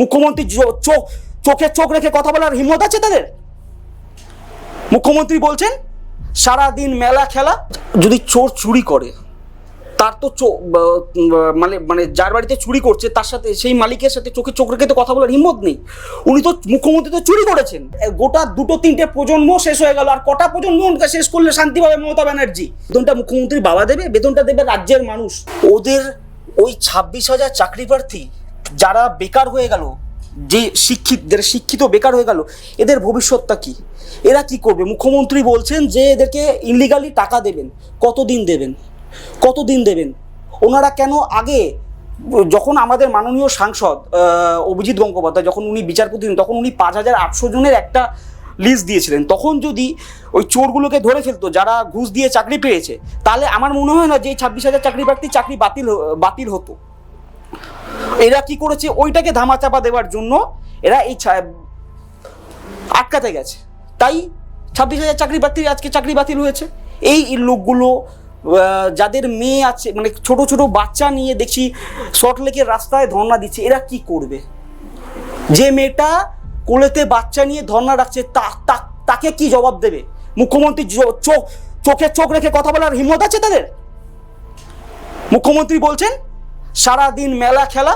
মুখ্যমন্ত্রী চোখ, চোখে চোখ রেখে কথা বলার হিম্মত আছে তাদের? মুখ্যমন্ত্রী বলছেন সারা দিন মেলা খেলা, যদি চোর চুরি করে, তার তো মানে মানে যার বাড়িতে চুরি করছে, তার সাথে, সেই মালিকের সাথে চোখে চোখ রেখে তো কথা বলার হিম্মত নেই। উনি তো মুখ্যমন্ত্রী তো চুরি করেছেন। গোটা দুটো তিনটে প্রজন্ম শেষ হয়ে গেল, আর কটা প্রজন্ম শেষ করলে শান্তি পাবে মমতা ব্যানার্জি? বেতনটা মুখ্যমন্ত্রী বাবা দেবে, বেতনটা দেবে রাজ্যের মানুষ। ওদের ওই ছাব্বিশ হাজার চাকরি প্রার্থী যারা বেকার হয়ে গেল, যে শিক্ষিত, যারা শিক্ষিত বেকার হয়ে গেল, এদের ভবিষ্যৎটা কি? এরা কি করবে? মুখ্যমন্ত্রী বলছেন যে এদেরকে ইনলিগালি টাকা দেবেন। কতদিন দেবেন? কতদিন দেবেন? ওনারা কেন আগে, যখন আমাদের মাননীয় সাংসদ অভিজিৎ গঙ্গোপাধ্যায়, যখন উনি বিচারপতি তখন উনি পাঁচ হাজার আটশো জনের একটা লিস্ট দিয়েছিলেন। তখন যদি ওই চোরগুলোকে ধরে ফেলতো, যারা ঘুষ দিয়ে চাকরি পেয়েছে, তাহলে আমার মনে হয় না যে ছাব্বিশ হাজার চাকরি প্রার্থী চাকরি বাতিল বাতিল হতো। এরা কি করেছে? ওইটাকে ধামাচাপা দেওয়ার জন্য এরা এই আটকাতে গেছে। তাই ছাব্বিশ হাজার চাকরি প্রার্থীর আজকে চাকরি বাতিল হয়েছে। এই লোকগুলো যাদের মেয়ে আছে মানে ছোট ছোট বাচ্চা নিয়ে দেখছি সল্টলেকের রাস্তায় ধর্ণা দিচ্ছে, এরা কি করবে? যে মেয়েটা কোলেতে বাচ্চা নিয়ে ধর্ণা রাখছে তাকে কি জবাব দেবে? মুখ্যমন্ত্রী চোখ, চোখে চোখ রেখে কথা বলার হিম্মত আছে তাদের? মুখ্যমন্ত্রী বলছেন সারা দিন মেলা খেলা?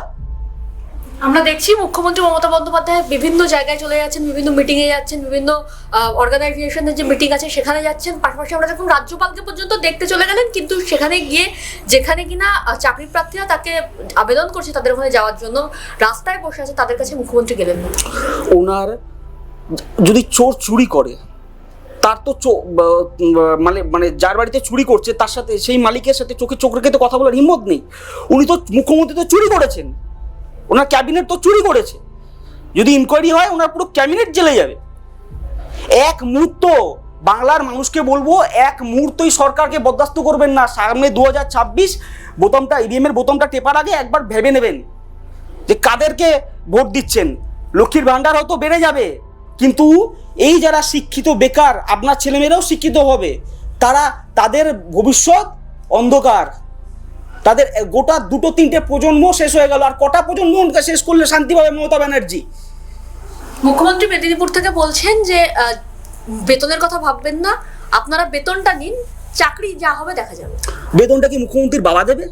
আমরা দেখছি মুখ্যমন্ত্রী মমতা বন্দ্যোপাধ্যায় বিভিন্ন জায়গায় চলে যাচ্ছেন বিভিন্ন মিটিংয়ে যাচ্ছেন বিভিন্ন অর্গানাইজেশনের যে মিটিং আছে সেখানে যাচ্ছেন। পাশাপাশি আমরা দেখুন রাজ্যপালকে পর্যন্ত দেখতে চলে গেলেন কিন্তু সেখানে গিয়ে যেখানে কিনা চাকরি প্রার্থীরা তাকে আবেদন করছে তাদের ওখানে যাওয়ার জন্য রাস্তায় বসে আছে তাদের কাছে মুখ্যমন্ত্রী গেলেন ওনার যদি চোর চুরি করে তার তো মানে মানে যার বাড়িতে চুরি করছে, তার সাথে, সেই মালিকের সাথে চোখে চোখ রেখে তো কথা বলার হিম্মত নেই। উনি তো মুখ্যমন্ত্রী তো চুরি করেছেন। ওনার ক্যাবিনেট তো চুরি করেছে। যদি ইনকোয়ারি হয়, ওনার পুরো ক্যাবিনেট জেলে যাবে। এক মুহূর্ত বাংলার মানুষকে বলব, এক মুহূর্তই সরকারকে বরদাস্ত করবেন না। সামনে দু হাজার ছাব্বিশ, বোতামটা ইভিএম এর বোতামটা টেপার আগে একবার ভেবে নেবেন যে কাদেরকে ভোট দিচ্ছেন। লক্ষ্মীর ভাণ্ডার হয়তো বেড়ে যাবে। কিন্তু এই যারা শিক্ষিত বেকার আপনার ছেলেমেয়েরাও শিক্ষিত হবে। তারা তাদের ভবিষ্যৎ অন্ধকার। তাদের গোটা দুটো তিনটে প্রজন্ম শেষ হয়ে গেল আর কটা প্রজন্ম শেষ করলে শান্তি পাবে মমতা ব্যানার্জি। মুখ্যমন্ত্রী মেদিনীপুর থেকে বলছেন যে বেতনের কথা ভাববেন না আপনারা বেতনটা নিন চাকরি যা হবে দেখা যাবে। বেতনটা কি মুখ্যমন্ত্রীর বাবা দেবে?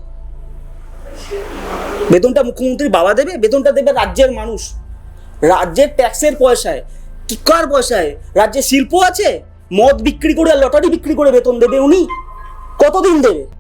বেতনটা মুখ্যমন্ত্রীর বাবা দেবে? বেতনটা দেবে রাজ্যের মানুষ। রাজ্যের ট্যাক্সের পয়সায়। কার পয়সায় রাজ্যে শিল্প আছে? মদ বিক্রি করে লটারি বিক্রি করে বেতন দেবে উনি? কতদিন দেবে?